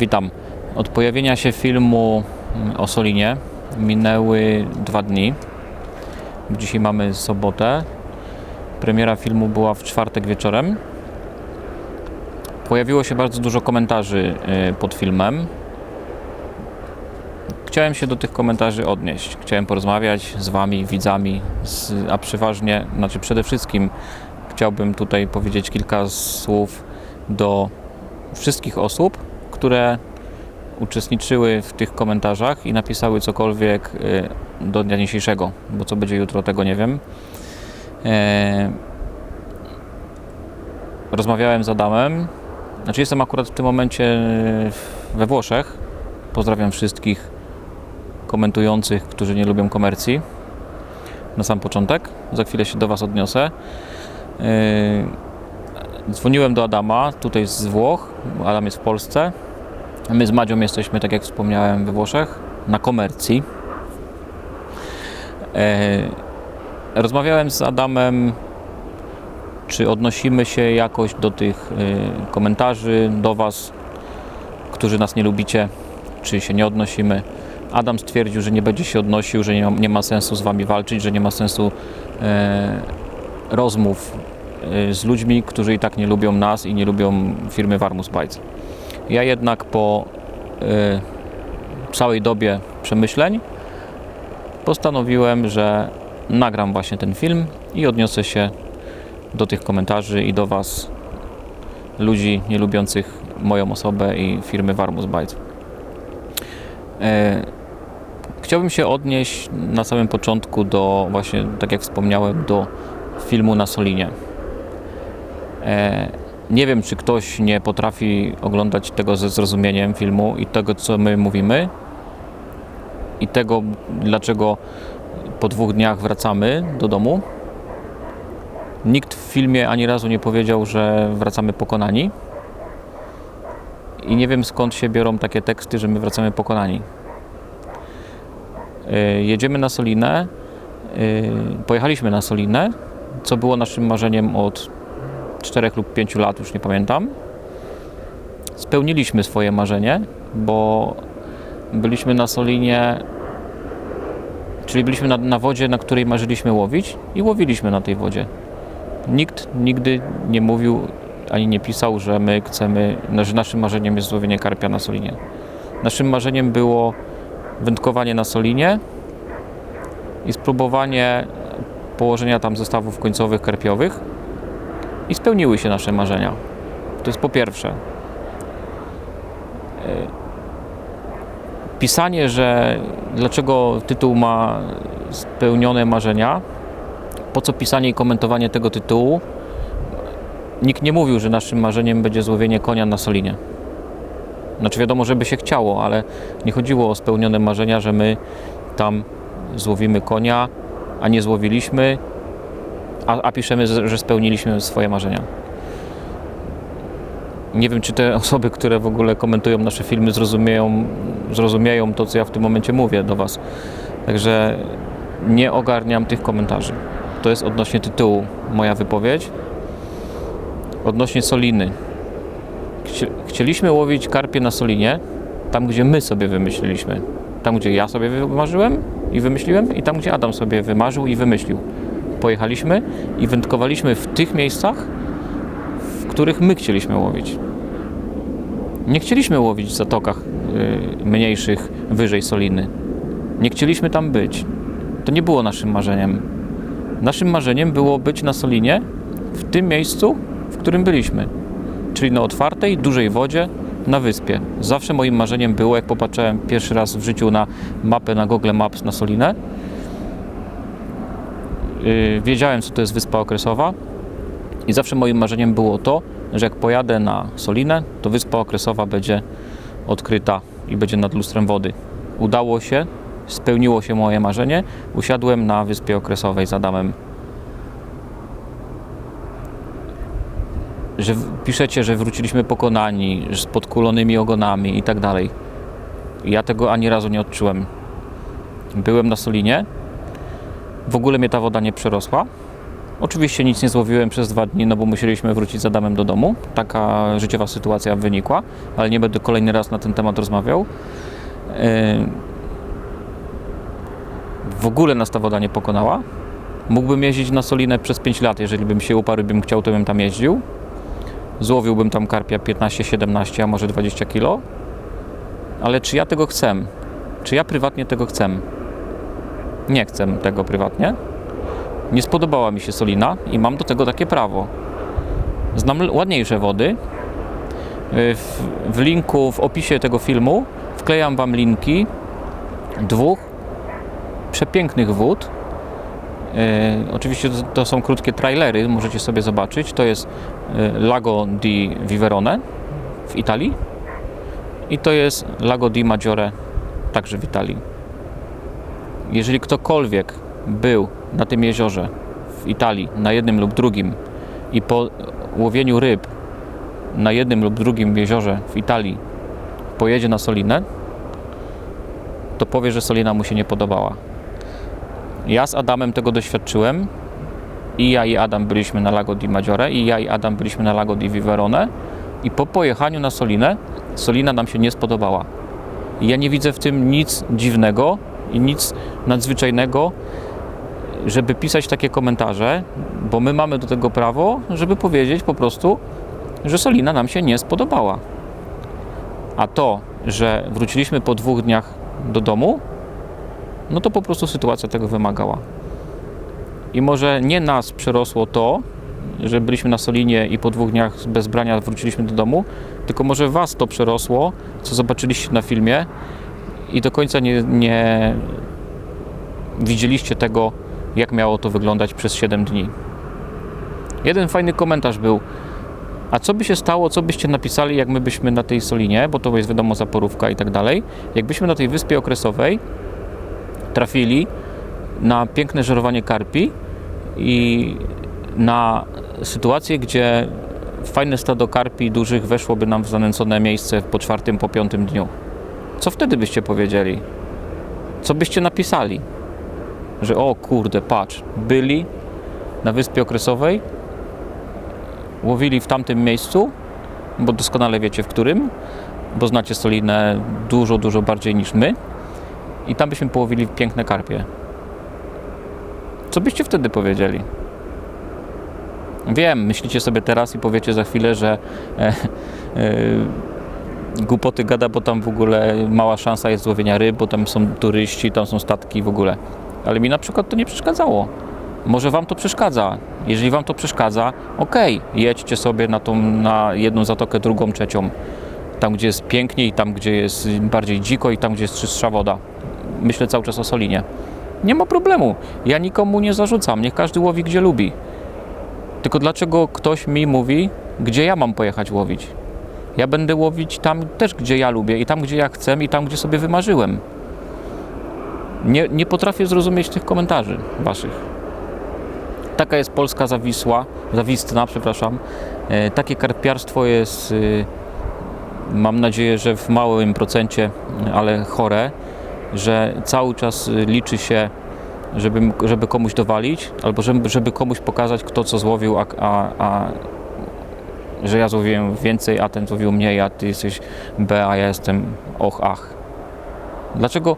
Witam. Od pojawienia się filmu mm, o Solinie minęły dwa dni. Dzisiaj mamy sobotę. Premiera filmu była w czwartek wieczorem. Pojawiło się bardzo dużo komentarzy y, pod filmem. Chciałem się do tych komentarzy odnieść. Chciałem porozmawiać z Wami, widzami, z, a przeważnie, znaczy przede wszystkim chciałbym tutaj powiedzieć kilka słów do wszystkich osób, które uczestniczyły w tych komentarzach i napisały cokolwiek y, do dnia dzisiejszego, bo co będzie jutro, tego nie wiem. E, Rozmawiałem z Adamem. Znaczy, jestem akurat w tym momencie y, we Włoszech. Pozdrawiam wszystkich komentujących, którzy nie lubią komercji. Na sam początek. Za chwilę się do Was odniosę. Yy, Dzwoniłem do Adama, tutaj z Włoch. Adam jest w Polsce. My z Madzią jesteśmy, tak jak wspomniałem, we Włoszech, na komercji. Yy, Rozmawiałem z Adamem, czy odnosimy się jakoś do tych yy, komentarzy, do Was, którzy nas nie lubicie, czy się nie odnosimy. Adam stwierdził, że nie będzie się odnosił, że nie ma, sensu z Wami walczyć, że nie ma sensu e, rozmów e, z ludźmi, którzy i tak nie lubią nas i nie lubią firmy Warmus Bytes. Ja jednak po e, całej dobie przemyśleń postanowiłem, że nagram właśnie ten film i odniosę się do tych komentarzy i do Was, ludzi nie lubiących moją osobę i firmy Warmus Bytes. E, Chciałbym się odnieść na samym początku do właśnie, tak jak wspomniałem, do filmu na Solinie. Nie wiem, czy ktoś nie potrafi oglądać tego ze zrozumieniem filmu i tego, co my mówimy i tego, dlaczego po dwóch dniach wracamy do domu. Nikt w filmie ani razu nie powiedział, że wracamy pokonani. I nie wiem skąd się biorą takie teksty, że my wracamy pokonani. Y, Jedziemy na Solinę. y, Pojechaliśmy na Solinę, co było naszym marzeniem od 4 lub 5 lat, już nie pamiętam. Spełniliśmy swoje marzenie, bo byliśmy na Solinie, czyli byliśmy na, na wodzie, na której marzyliśmy łowić i łowiliśmy na tej wodzie. Nikt nigdy nie mówił ani nie pisał, że my chcemy, że naszym marzeniem jest złowienie karpia na Solinie. Naszym marzeniem było wędkowanie na Solinie i spróbowanie położenia tam zestawów końcowych karpiowych i spełniły się nasze marzenia. To jest po pierwsze. E, Pisanie, że dlaczego tytuł ma spełnione marzenia, po co pisanie i komentowanie tego tytułu? Nikt nie mówił, że naszym marzeniem będzie złowienie konia na Solinie. Znaczy wiadomo, żeby się chciało, ale nie chodziło o spełnione marzenia, że my tam złowimy konia, a nie złowiliśmy, a, a piszemy, że spełniliśmy swoje marzenia. Nie wiem, czy te osoby, które w ogóle komentują nasze filmy, zrozumieją, zrozumieją to, co ja w tym momencie mówię do Was. Także nie ogarniam tych komentarzy. To jest odnośnie tytułu moja wypowiedź. Odnośnie Soliny. Chci- Chcieliśmy łowić karpie na Solinie, tam gdzie my sobie wymyśliliśmy. Tam gdzie ja sobie wymarzyłem i wymyśliłem i tam gdzie Adam sobie wymarzył i wymyślił. Pojechaliśmy i wędkowaliśmy w tych miejscach, w których my chcieliśmy łowić. Nie chcieliśmy łowić w zatokach y, mniejszych, wyżej Soliny. Nie chcieliśmy tam być. To nie było naszym marzeniem. Naszym marzeniem było być na Solinie, w tym miejscu, w którym byliśmy czyli na otwartej, dużej wodzie, na wyspie. Zawsze moim marzeniem było, jak popatrzyłem pierwszy raz w życiu na mapę na Google Maps na Solinę, wiedziałem, co to jest wyspa okresowa i zawsze moim marzeniem było to, że jak pojadę na Solinę, to wyspa okresowa będzie odkryta i będzie nad lustrem wody. Udało się, spełniło się moje marzenie. Usiadłem na wyspie okresowej z Adamem że piszecie, że wróciliśmy pokonani, z podkulonymi ogonami i tak dalej. Ja tego ani razu nie odczułem. Byłem na Solinie, w ogóle mnie ta woda nie przerosła. Oczywiście nic nie złowiłem przez dwa dni, no bo musieliśmy wrócić z Adamem do domu. Taka życiowa sytuacja wynikła, ale nie będę kolejny raz na ten temat rozmawiał. Yy, W ogóle nas ta woda nie pokonała. Mógłbym jeździć na Solinę przez 5 lat, jeżeli bym się uparł bym chciał, to bym tam jeździł. Złowiłbym tam karpia 15-17, a może 20 kilo. Ale czy ja tego chcę? Czy ja prywatnie tego chcę? Nie chcę tego prywatnie. Nie spodobała mi się Solina i mam do tego takie prawo. Znam ładniejsze wody. Y, W, w linku, w opisie tego filmu wklejam Wam linki dwóch przepięknych wód. Y, oczywiście to, to są krótkie trailery, możecie sobie zobaczyć. To jest y, Lago di Viverone w Italii i to jest Lago di Maggiore także w Italii. Jeżeli ktokolwiek był na tym jeziorze w Italii na jednym lub drugim i po łowieniu ryb na jednym lub drugim jeziorze w Italii pojedzie na Solinę, to powie, że Solina mu się nie podobała. Ja z Adamem tego doświadczyłem. I ja i Adam byliśmy na Lago di Maggiore, i ja i Adam byliśmy na Lago di Viverone. I po pojechaniu na Solinę, Solina nam się nie spodobała. I ja nie widzę w tym nic dziwnego i nic nadzwyczajnego, żeby pisać takie komentarze, bo my mamy do tego prawo, żeby powiedzieć po prostu, że Solina nam się nie spodobała. A to, że wróciliśmy po dwóch dniach do domu, no to po prostu sytuacja tego wymagała. I może nie nas przerosło to, że byliśmy na Solinie i po dwóch dniach bez brania wróciliśmy do domu, tylko może was to przerosło, co zobaczyliście na filmie i do końca nie, nie widzieliście tego, jak miało to wyglądać przez 7 dni. Jeden fajny komentarz był, a co by się stało, co byście napisali, jak my byśmy na tej Solinie, bo to jest wiadomo zaporówka i tak dalej, jakbyśmy na tej wyspie okresowej trafili na piękne żerowanie karpi i na sytuację, gdzie fajne stado karpi dużych weszłoby nam w zanęcone miejsce po czwartym, po piątym dniu. Co wtedy byście powiedzieli? Co byście napisali? Że o kurde, patrz, byli na wyspie okresowej, łowili w tamtym miejscu, bo doskonale wiecie w którym, bo znacie Solinę dużo, dużo bardziej niż my i tam byśmy połowili piękne karpie. Co byście wtedy powiedzieli? Wiem, myślicie sobie teraz i powiecie za chwilę, że e, e, głupoty gada, bo tam w ogóle mała szansa jest złowienia ryb, bo tam są turyści, tam są statki w ogóle. Ale mi na przykład to nie przeszkadzało. Może wam to przeszkadza. Jeżeli wam to przeszkadza, okej, jedźcie sobie na, tą, na jedną zatokę, drugą, trzecią. Tam, gdzie jest piękniej, tam, gdzie jest bardziej dziko i tam, gdzie jest czystsza woda. Myślę cały czas o Solinie. Nie ma problemu. Ja nikomu nie zarzucam. Niech każdy łowi, gdzie lubi. Tylko dlaczego ktoś mi mówi, gdzie ja mam pojechać łowić? Ja będę łowić tam też, gdzie ja lubię i tam, gdzie ja chcę i tam, gdzie sobie wymarzyłem. Nie, nie potrafię zrozumieć tych komentarzy waszych. Taka jest Polska zawisła, zawistna, przepraszam. E, takie karpiarstwo jest, y, mam nadzieję, że w małym procencie, ale chore, że cały czas liczy się żeby, żeby komuś dowalić, albo żeby, żeby komuś pokazać, kto co złowił, a, a, a że ja złowiłem więcej, a ten złowił mniej, a ty jesteś B, a ja jestem och, ach. Dlaczego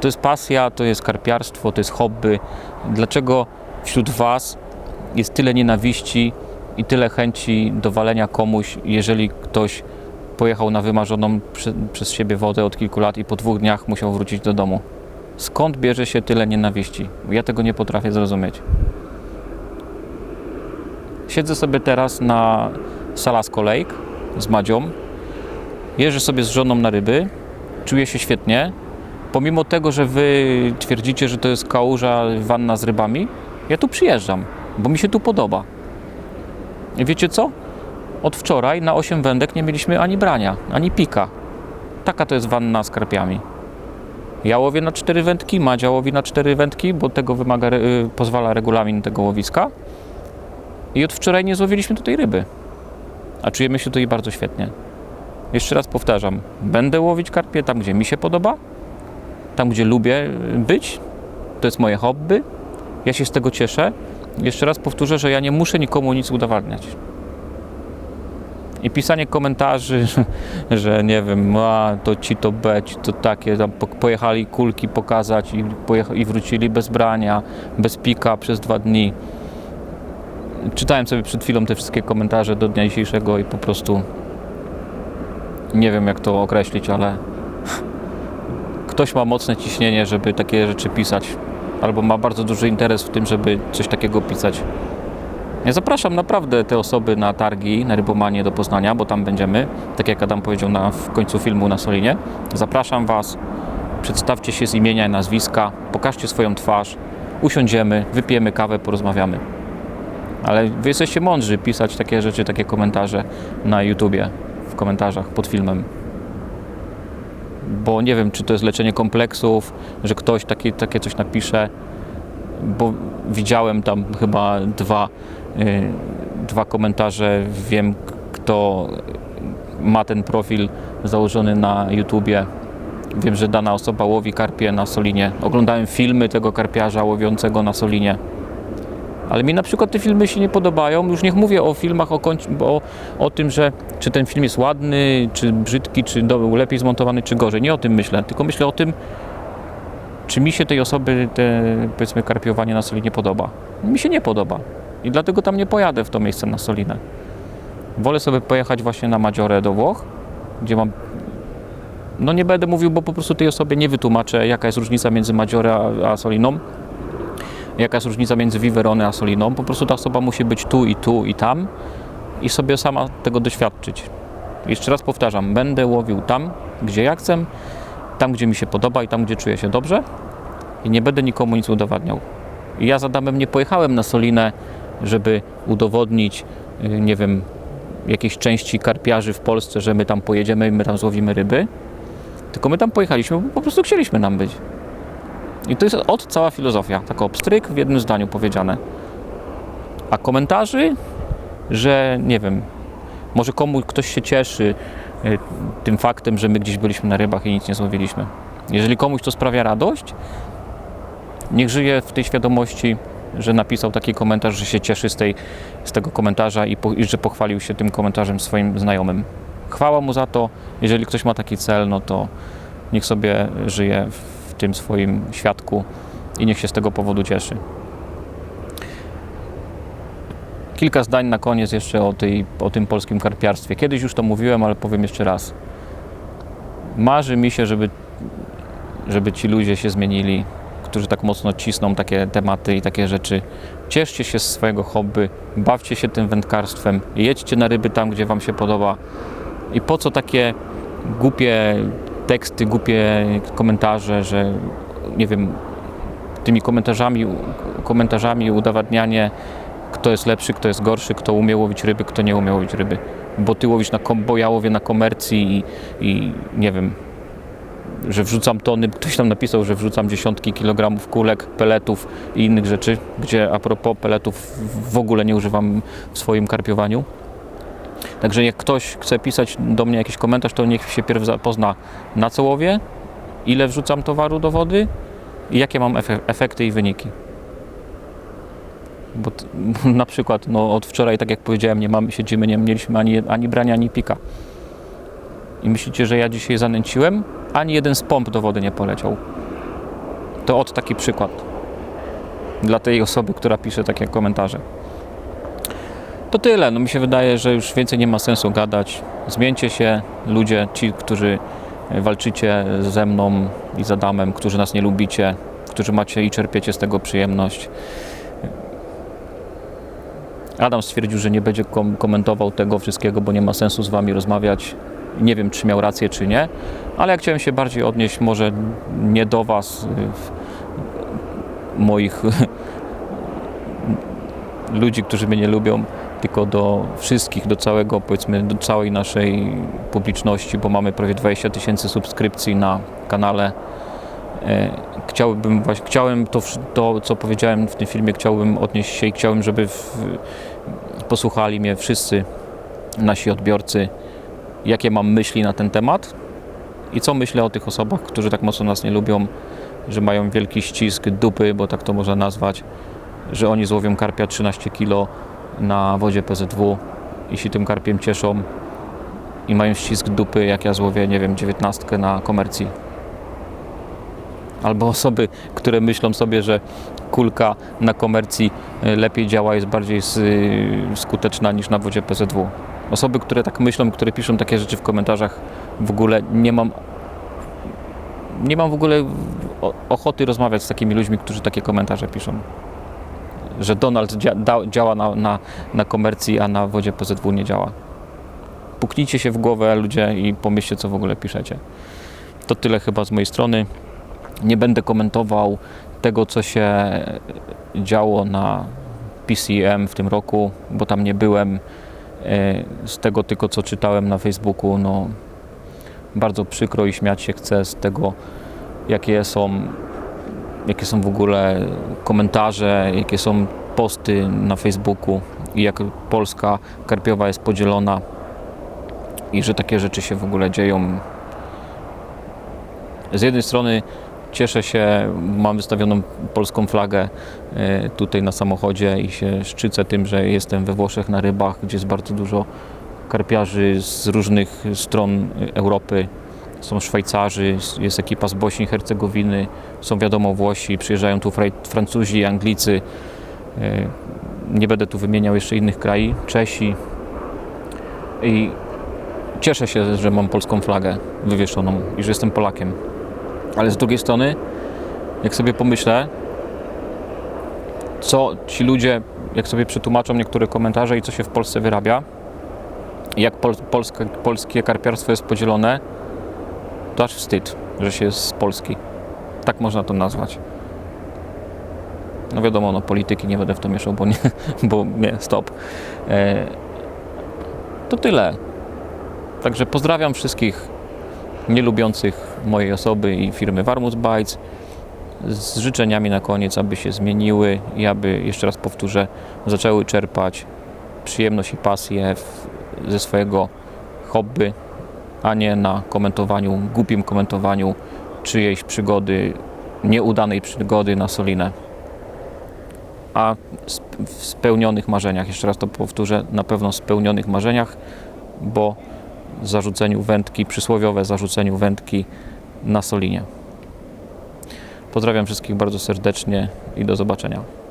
to jest pasja, to jest karpiarstwo, to jest hobby? Dlaczego wśród Was jest tyle nienawiści i tyle chęci do walenia komuś, jeżeli ktoś pojechał na wymarzoną przy, przez siebie wodę od kilku lat i po dwóch dniach musiał wrócić do domu? Skąd bierze się tyle nienawiści? Ja tego nie potrafię zrozumieć. Siedzę sobie teraz na Salasko Lake z Madzią. Jeżdżę sobie z żoną na ryby. Czuję się świetnie. Pomimo tego, że wy twierdzicie, że to jest kałuża, wanna z rybami, ja tu przyjeżdżam, bo mi się tu podoba. I wiecie co? Od wczoraj na 8 wędek nie mieliśmy ani brania, ani pika. Taka to jest wanna z karpiami. Ja łowię na cztery wędki, Madzia łowi na cztery wędki, bo tego wymaga, y, pozwala regulamin tego łowiska. I od wczoraj nie złowiliśmy tutaj ryby. A czujemy się tutaj bardzo świetnie. Jeszcze raz powtarzam, będę łowić karpie tam, gdzie mi się podoba, tam, gdzie lubię y, być. To jest moje hobby. Ja się z tego cieszę. Jeszcze raz powtórzę, że ja nie muszę nikomu nic udowadniać. I pisanie komentarzy, że nie wiem, a to ci to B, ci to takie, tam po- pojechali kulki pokazać i, pojecha- i wrócili bez brania, bez pika przez dwa dni. Czytałem sobie przed chwilą te wszystkie komentarze do dnia dzisiejszego i po prostu nie wiem jak to określić, ale ktoś ma mocne ciśnienie, żeby takie rzeczy pisać, albo ma bardzo duży interes w tym, żeby coś takiego pisać. Ja zapraszam naprawdę te osoby na targi, na Rybomanie do Poznania, bo tam będziemy, tak jak Adam powiedział na, w końcu filmu na Solinie. Zapraszam Was, przedstawcie się z imienia i nazwiska, pokażcie swoją twarz, usiądziemy, wypijemy kawę, porozmawiamy. Ale Wy jesteście mądrzy pisać takie rzeczy, takie komentarze na YouTubie, w komentarzach pod filmem. Bo nie wiem, czy to jest leczenie kompleksów, że ktoś takie, takie coś napisze, bo widziałem tam chyba dwa, y, dwa komentarze. Wiem, kto ma ten profil założony na YouTubie. Wiem, że dana osoba łowi karpie na Solinie. Oglądałem filmy tego karpiarza łowiącego na Solinie. Ale mi na przykład te filmy się nie podobają. Już niech mówię o filmach, o, o, tym, że czy ten film jest ładny, czy brzydki, czy do, lepiej zmontowany, czy gorzej. Nie o tym myślę, tylko myślę o tym, czy mi się tej osoby, te, powiedzmy, karpiowanie na Solinie podoba. Mi się nie podoba. I dlatego tam nie pojadę w to miejsce na Solinę. Wolę sobie pojechać właśnie na Madziorę do Włoch, gdzie mam... No nie będę mówił, bo po prostu tej osobie nie wytłumaczę, jaka jest różnica między Madziorę a, a Soliną. Jaka jest różnica między Viverone a Soliną. Po prostu ta osoba musi być tu i tu i tam i sobie sama tego doświadczyć. Jeszcze raz powtarzam, będę łowił tam, gdzie ja chcę, tam, gdzie mi się podoba i tam, gdzie czuję się dobrze i nie będę nikomu nic udowadniał. I ja z Adamem nie pojechałem na Solinę, żeby udowodnić, y, nie wiem, jakiejś części karpiarzy w Polsce, że my tam pojedziemy i my tam złowimy ryby, tylko my tam pojechaliśmy, bo po prostu chcieliśmy nam być. I to jest od cała filozofia, taka obstryk w jednym zdaniu powiedziane. A komentarzy, że nie wiem, może komuś ktoś się cieszy y, tym faktem, że my gdzieś byliśmy na rybach i nic nie złowiliśmy. Jeżeli komuś to sprawia radość, niech żyje w tej świadomości, że napisał taki komentarz, że się cieszy z, tej, z tego komentarza i, po, i że pochwalił się tym komentarzem swoim znajomym. Chwała mu za to. Jeżeli ktoś ma taki cel, no to niech sobie żyje w tym swoim świadku i niech się z tego powodu cieszy. Kilka zdań na koniec jeszcze o, tej, o tym polskim karpiarstwie. Kiedyś już to mówiłem, ale powiem jeszcze raz. Marzy mi się, żeby, żeby ci ludzie się zmienili, którzy tak mocno cisną takie tematy i takie rzeczy. Cieszcie się z swojego hobby, bawcie się tym wędkarstwem, jedźcie na ryby tam, gdzie Wam się podoba. I po co takie głupie teksty, głupie komentarze, że nie wiem, tymi komentarzami, komentarzami udowadnianie, kto jest lepszy, kto jest gorszy, kto umie łowić ryby, kto nie umie łowić ryby. Bo ty łowisz na kom- bo ja łowię na komercji i, i nie wiem, że wrzucam tony, ktoś tam napisał, że wrzucam dziesiątki kilogramów kulek, peletów i innych rzeczy, gdzie a propos peletów w ogóle nie używam w swoim karpiowaniu. Także jak ktoś chce pisać do mnie jakiś komentarz, to niech się pierw zapozna na co łowię, ile wrzucam towaru do wody i jakie mam efe- efekty i wyniki. Bo na przykład no, od wczoraj, tak jak powiedziałem, nie mamy, siedzimy, nie mieliśmy ani, ani brania, ani pika. I myślicie, że ja dzisiaj zanęciłem? Ani jeden z pomp do wody nie poleciał. To od taki przykład. Dla tej osoby, która pisze takie komentarze. To tyle. No mi się wydaje, że już więcej nie ma sensu gadać. Zmieńcie się, ludzie, ci, którzy walczycie ze mną i z Adamem, którzy nas nie lubicie, którzy macie i czerpiecie z tego przyjemność. Adam stwierdził, że nie będzie kom- komentował tego wszystkiego, bo nie ma sensu z wami rozmawiać. Nie wiem, czy miał rację, czy nie, ale ja chciałem się bardziej odnieść może nie do was, y, moich ludzi, którzy mnie nie lubią, tylko do wszystkich, do całego, powiedzmy, do całej naszej publiczności, bo mamy prawie 20 tysięcy subskrypcji na kanale. E, Chciałbym, właśnie, chciałem to, to, co powiedziałem w tym filmie, chciałbym odnieść się i chciałbym, żeby w, posłuchali mnie wszyscy nasi odbiorcy, jakie mam myśli na ten temat i co myślę o tych osobach, którzy tak mocno nas nie lubią, że mają wielki ścisk dupy, bo tak to można nazwać, że oni złowią karpia 13 kg na wodzie PZW i się tym karpiem cieszą i mają ścisk dupy, jak ja złowię, nie wiem, 19 na komercji. Albo osoby, które myślą sobie, że kulka na komercji y, lepiej działa, jest bardziej y, skuteczna niż na wodzie PZW. Osoby, które tak myślą, które piszą takie rzeczy w komentarzach, w ogóle nie mam nie mam w ogóle ochoty rozmawiać z takimi ludźmi, którzy takie komentarze piszą. Że Donald dzia, da, działa na, na, na komercji, a na wodzie PZW nie działa. Puknijcie się w głowę ludzie i pomyślcie, co w ogóle piszecie. To tyle chyba z mojej strony. Nie będę komentował tego, co się działo na PCM w tym roku, bo tam nie byłem. E, Z tego tylko, co czytałem na Facebooku, no bardzo przykro i śmiać się chce z tego, jakie są, jakie są w ogóle komentarze, jakie są posty na Facebooku i jak Polska karpiowa jest podzielona i że takie rzeczy się w ogóle dzieją. Z jednej strony cieszę się, mam wystawioną polską flagę e, tutaj na samochodzie i się szczycę tym, że jestem we Włoszech na rybach, gdzie jest bardzo dużo karpiarzy z różnych stron Europy. Są Szwajcarzy, jest ekipa z Bośni i Hercegowiny, są wiadomo Włosi, przyjeżdżają tu Francuzi, Anglicy. E, Nie będę tu wymieniał jeszcze innych krajów, Czesi. I cieszę się, że mam polską flagę wywieszoną i że jestem Polakiem. Ale z drugiej strony, jak sobie pomyślę, co ci ludzie, jak sobie przetłumaczą niektóre komentarze i co się w Polsce wyrabia, jak pol, polskie, polskie karpiarstwo jest podzielone, to aż wstyd, że się jest z Polski. Tak można to nazwać. No wiadomo, no polityki nie będę w to mieszał, bo nie, bo nie, stop. E, to tyle. Także pozdrawiam wszystkich nielubiących mojej osoby i firmy Warmus Bites z życzeniami na koniec, aby się zmieniły i aby, jeszcze raz powtórzę, zaczęły czerpać przyjemność i pasję w, ze swojego hobby, a nie na komentowaniu, głupim komentowaniu czyjejś przygody, nieudanej przygody na Solinę. A w spełnionych marzeniach, jeszcze raz to powtórzę, na pewno spełnionych marzeniach, bo zarzuceniu wędki, przysłowiowe zarzuceniu wędki na Solinie. Pozdrawiam wszystkich bardzo serdecznie i do zobaczenia.